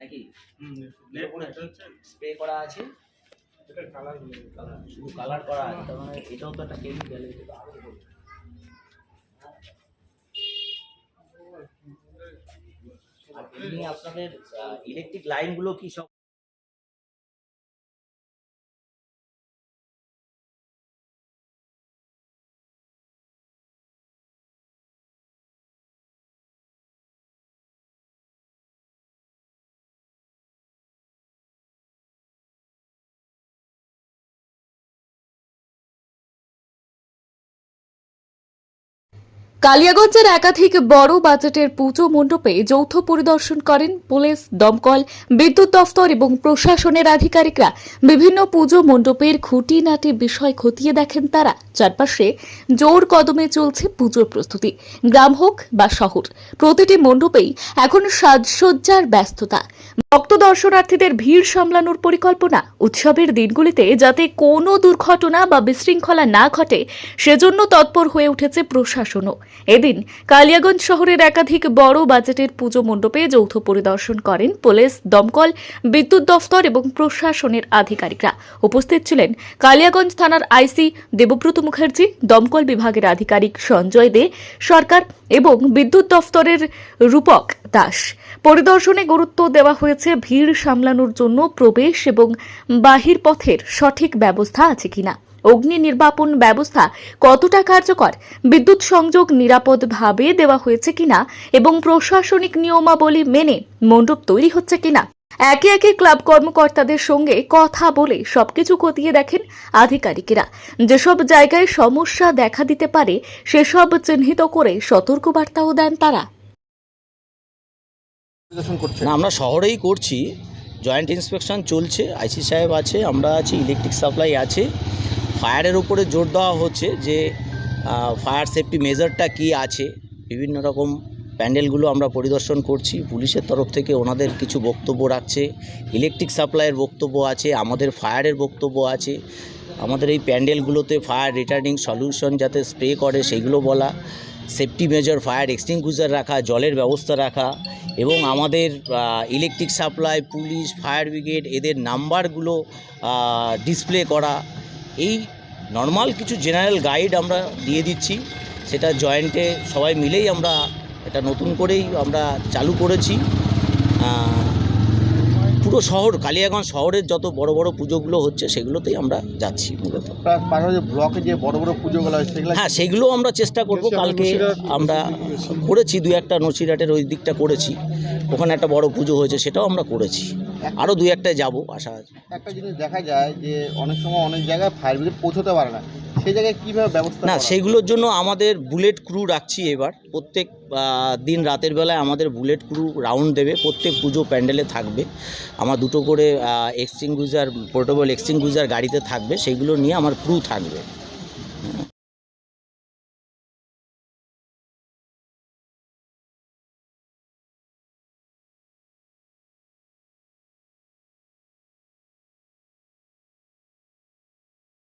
নাকি? লেট এটা হচ্ছে স্প্রে করা আছে। শুধু কালার করা আছে তার মানে এটাও তো একটা কেমিক্যাল এটা আপনাদের ইলেকট্রিক লাইনগুলো কি সব কালিয়াগঞ্জের একাধিক বড় বাজেটের পুজো মণ্ডপে যৌথ পরিদর্শন করেন পুলিশ, দমকল, বিদ্যুৎ দফতর এবং প্রশাসনের আধিকারিকরা। বিভিন্ন পুজো মণ্ডপের খুঁটিনাটি বিষয় খতিয়ে দেখেন তারা। চারপাশে জোর কদমে চলছে পুজোর প্রস্তুতি, গ্রাম হোক বা শহর। প্রতিটি মণ্ডপেই এখন সাজসজ্জার ব্যস্ততা। ভক্ত দর্শনার্থীদের ভিড় সামলানোর পরিকল্পনা, উৎসবের দিনগুলিতে যাতে কোনো দুর্ঘটনা বা বিশৃঙ্খলা না ঘটে, সেজন্য তৎপর হয়ে উঠেছে প্রশাসনও। এদিন কালিয়াগঞ্জ শহরের একাধিক বড় বাজেটের পুজো মণ্ডপে যৌথ পরিদর্শন করেন পুলিশ, দমকল, বিদ্যুৎ দফতর এবং প্রশাসনের আধিকারিকরা। উপস্থিত ছিলেন কালিয়াগঞ্জ থানার আইসি দেবব্রত মুখার্জি, দমকল বিভাগের আধিকারিক সঞ্জয় দে, সরকার এবং বিদ্যুৎ দফতরের রূপক দাস। পরিদর্শনে গুরুত্ব দেওয়া হয়েছে ভিড় সামলানোর জন্য প্রবেশ এবং বাহির পথের সঠিক ব্যবস্থা আছে কিনা। অগ্নি নির্বাপন ব্যবস্থা কতটা কার্যকর? বিদ্যুৎ সংযোগ নিরাপদভাবে দেওয়া হয়েছে কিনা? এবং প্রশাসনিক নিয়মাবলী মেনে মণ্ডপ তৈরি হচ্ছে কিনা? একে একে ক্লাব কর্মকর্তাদের সঙ্গে কথা বলে সবকিছু খতিয়ে দেখেন আধিকারিকেরা। যেসব জায়গায় সমস্যা দেখা দিতে পারে সেসব চিহ্নিত করে সতর্কবার্তাও দেন তারা। না আমরা শহরেই করছি। জয়েন্ট ইন্সপেকশন চলছে আইসি সাহেব আছে আমরা আছি ইলেকট্রিক সাপ্লাই আছে। ফায়ারের উপরে জোর দেওয়া হচ্ছে যে ফায়ার সেফটি মেজারটা কি আছে, বিভিন্ন রকম প্যান্ডেলগুলো আমরা পরিদর্শন করছি, পুলিশের তরফ থেকে ওনাদের কিছু বক্তব্য রাখছে, ইলেকট্রিক সাপ্লাইয়ের বক্তব্য আছে, আমাদের ফায়ারের বক্তব্য আছে, আমাদের এই প্যান্ডেলগুলোতে ফায়ার রিটার্নিং সলিউশন যাতে স্প্রে করে সেগুলো বলা, সেফটি মেজার, ফায়ার এক্সটিংগুইজার রাখা, জলের ব্যবস্থা রাখা এবং আমাদের electric supply, police, fire brigade এদের নাম্বারগুলো ডিসপ্লে করা এই নর্মাল কিছু জেনারেল গাইড আমরা দিয়ে দিচ্ছি। সেটা জয়েন্টে সবাই মিলেই আমরা এটা নতুন করেই আমরা চালু করেছি। পুরো শহর কালিয়াগঞ্জ শহরের যত বড় বড় পুজোগুলো হচ্ছে সেগুলোতেই আমরা যাচ্ছি মূলত। ব্লকে যে বড় বড় পুজোগুলো হয় হ্যাঁ সেগুলো আমরা চেষ্টা করব। কালকে আমরা করেছি দু একটা নচিরাটের ওই দিকটা করেছি। ওখানে একটা বড় পুজো হয়েছে সেটাও আমরা করেছি। আরও দু একটা যাব আশা আছে। একটা জিনিস দেখা যায় যে অনেক সময় অনেক জায়গায় ফায়ার ব্রিগেড পৌঁছতে পারে না। সেই জায়গায় কীভাবে ব্যবস্থা না সেগুলোর জন্য আমাদের বুলেট ক্রু রাখছি এবার। প্রত্যেক দিন রাতের বেলায় আমাদের বুলেট ক্রু রাউন্ড দেবে। প্রত্যেক পুজো প্যান্ডেলে থাকবে। আমার দুটো করে এক্সটিংগুইজার পোর্টেবল এক্সটিংগুইজার গাড়িতে থাকবে। সেইগুলো নিয়ে আমার ক্রু থাকবে।